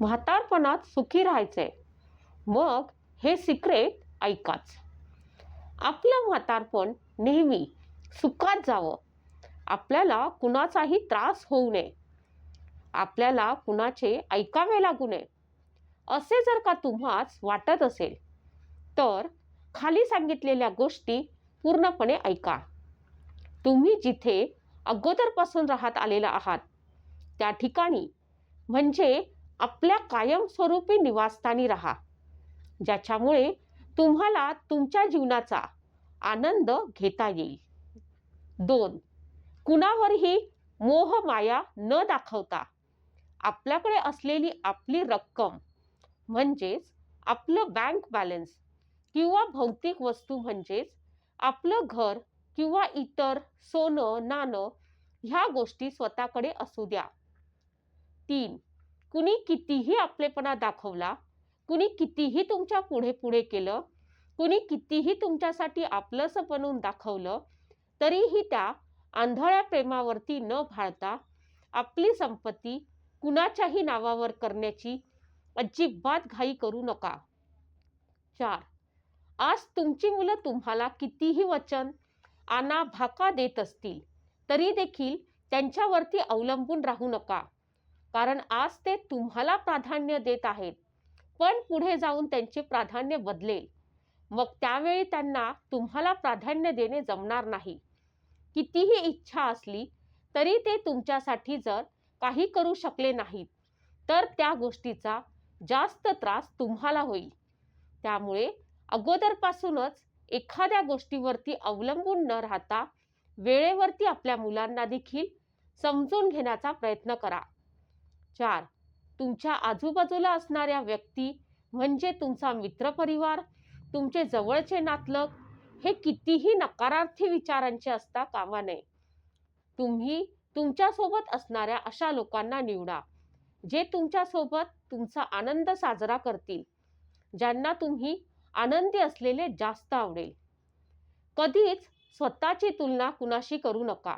म्हातारपणात सुखी राहायचंय मग हे सिक्रेट ऐकाच. आपलं म्हातारपण नेहमी सुखात जावं. आपल्याला कुणाचाही त्रास होऊ नये. आपल्याला कुणाचे ऐकावे लागू नये. असे जर का तुम्हाच वाटत असेल तर खाली सांगितलेल्या गोष्टी पूर्णपणे ऐका. तुम्ही जिथे अगोदरपासून राहत आलेला आहात त्या ठिकाणी म्हणजे आपल्या कायमस्वरूपी निवासस्थानी राहा. ज्याच्यामुळे तुम्हाला तुमच्या जीवनाचा आनंद घेता येईल. दोन कुणावरही मोह माया न दाखवता आपल्याकडे असलेली आपली रक्कम म्हणजेच आपलं बँक बॅलन्स किंवा भौतिक वस्तू म्हणजेच आपलं घर किंवा इतर सोनं नाणं ह्या गोष्टी स्वतःकडे असू द्या. तीन कुणी कितीही आपलेपणा दाखवला कुणी कितीही तुमच्यापुढे पुढे केलं कुणी कितीही तुमच्यासाठी आपलंसं बनवून दाखवलं तरीही त्या आंधळ्या प्रेमावरती न भाळता आपली संपत्ती कुणाच्याही नावावर करण्याची अजिबात घाई करू नका. चार. आज तुमची मुलं तुम्हाला कितीही वचन आना भाका देत असतील तरी देखील त्यांच्यावरती अवलंबून राहू नका. कारण आज ते तुम्हाला प्राधान्य देत आहेत. पण पुढे जाऊन त्यांचे प्राधान्य बदलेल. मग त्यावेळी त्यांना तुम्हाला प्राधान्य देणे जमणार नाही. कितीही इच्छा असली तरी ते तुमच्यासाठी जर काही करू शकले नाहीत तर त्या गोष्टीचा जास्त त्रास तुम्हाला होईल. त्यामुळे अगोदरपासूनच एखाद्या गोष्टीवरती अवलंबून न राहता वेळेवरती आपल्या मुलांना देखील समजून घेण्याचा प्रयत्न करा. चार. तुमच्या आजूबाजूला असणाऱ्या व्यक्ती म्हणजे तुमचा मित्रपरिवार तुमचे जवळचे नातलग हे कितीही नकारार्थी विचारांचे असता कामा नये. तुम्ही तुमच्यासोबत असणाऱ्या अशा लोकांना निवडा जे तुमच्यासोबत तुमचा आनंद साजरा करतील ज्यांना तुम्ही आनंदी असलेले जास्त आवडेल. कधीच स्वतःची तुलना कुणाशी करू नका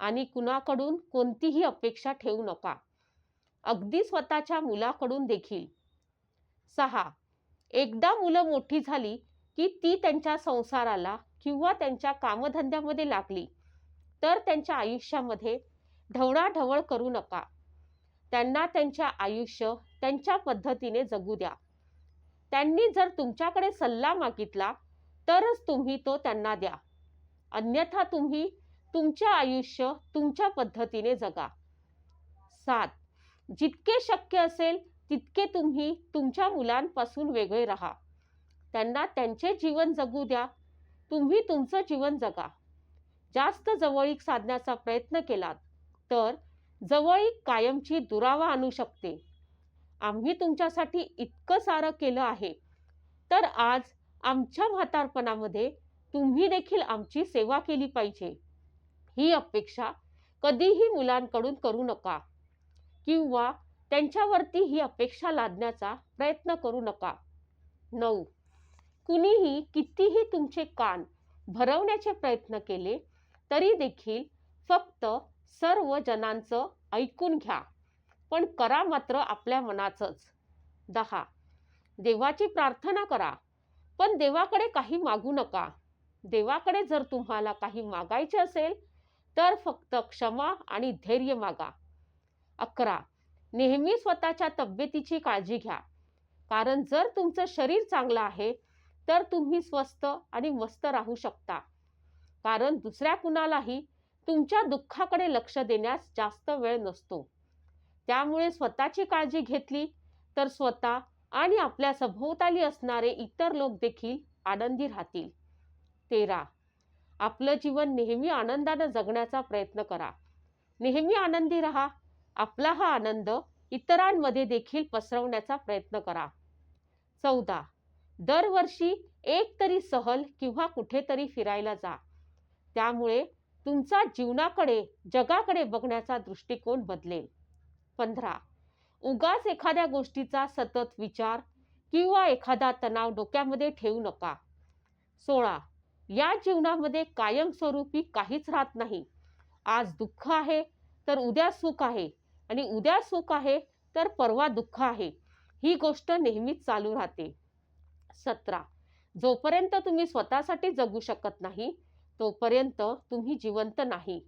आणि कुणाकडून कोणतीही अपेक्षा ठेवू नका. अगदी स्वतःच्या मुलाकडून देखील. सहा. एकदा मुलं मोठी झाली की ती त्यांच्या संसाराला किंवा त्यांच्या कामधंद्यामध्ये लागली तर त्यांच्या आयुष्यामध्ये ढवळाढवळ करू नका. त्यांना त्यांच्या आयुष्य त्यांच्या पद्धतीने जगू द्या. त्यांनी जर तुमच्याकडे सल्ला मागितला तरच तुम्ही तो त्यांना द्या. अन्यथा तुम्ही तुमचे आयुष्य तुमच्या पद्धतीने जगा. सात. जितके शक्य असेल तितके तुम्ही तुमच्या मुलांपासून वेगळे राहा. त्यांना त्यांचे जीवन जगू द्या. तुम्ही तुमचं जीवन जगा. जास्त जवळीक साधण्याचा प्रयत्न केलात तर जवळीक कायमची दुरावा आणू शकते. आम्ही तुमच्यासाठी इतकं सारं केलं आहे. तर आज आमच्या म्हातारपणामध्ये तुम्ही देखील आमची सेवा केली पाहिजे. ही अपेक्षा कधीही मुलांकडून करू नका. किंवा त्यांच्यावरती ही अपेक्षा लादण्याचा प्रयत्न करू नका. नऊ. कुणीही कितीही तुमचे कान भरवण्याचे प्रयत्न केले तरी देखील फक्त सर्व जणांचं ऐकून घ्या. पण करा मात्र आपल्या मनाचंच. दहा. देवाची प्रार्थना करा पण देवाकडे काही मागू नका. देवाकडे जर तुम्हाला काही मागायचे असेल तर फक्त क्षमा आणि धैर्य मागा. अकरा. नेहमी स्वतःच्या तब्येतीची काळजी घ्या. कारण जर तुमचं शरीर चांगलं आहे तर तुम्ही स्वस्त आणि मस्त राहू शकता. कारण दुसऱ्या कुणालाही तुमच्या दुःखाकडे लक्ष देण्यास जास्त वेळ नसतो. त्यामुळे स्वतःची काळजी घेतली तर स्वतः आणि आपल्या सभोवताली असणारे इतर लोक देखील आनंदी राहतील. तेरा. आपलं जीवन नेहमी आनंदानं जगण्याचा प्रयत्न करा. नेहमी आनंदी राहा आपला हा आनंद इतरांमध्ये देखील पसरवण्याचा प्रयत्न करा. चौदा. दरवर्षी एक तरी सहल किंवा कुठेतरी फिरायला जा. त्यामुळे तुमचा जीवनाकडे जगाकडे बघण्याचा दृष्टिकोन बदलेल. पंधरा. उगाच एखाद्या गोष्टीचा सतत विचार किंवा एखादा तणाव डोक्यामध्ये ठेवू नका. सोळा. या जीवनामध्ये कायमस्वरूपी काहीच राहत नाही. आज दुःख आहे तर उद्या सुख आहे. आणि उद्या सुख आहे तर परवा दुःख आहे. ही गोष्ट नेहमीच चालू राहते. सतरा. जोपर्यंत तुम्ही स्वतःसाठी जगू शकत नाही तोपर्यंत तुम्ही जिवंत नाही.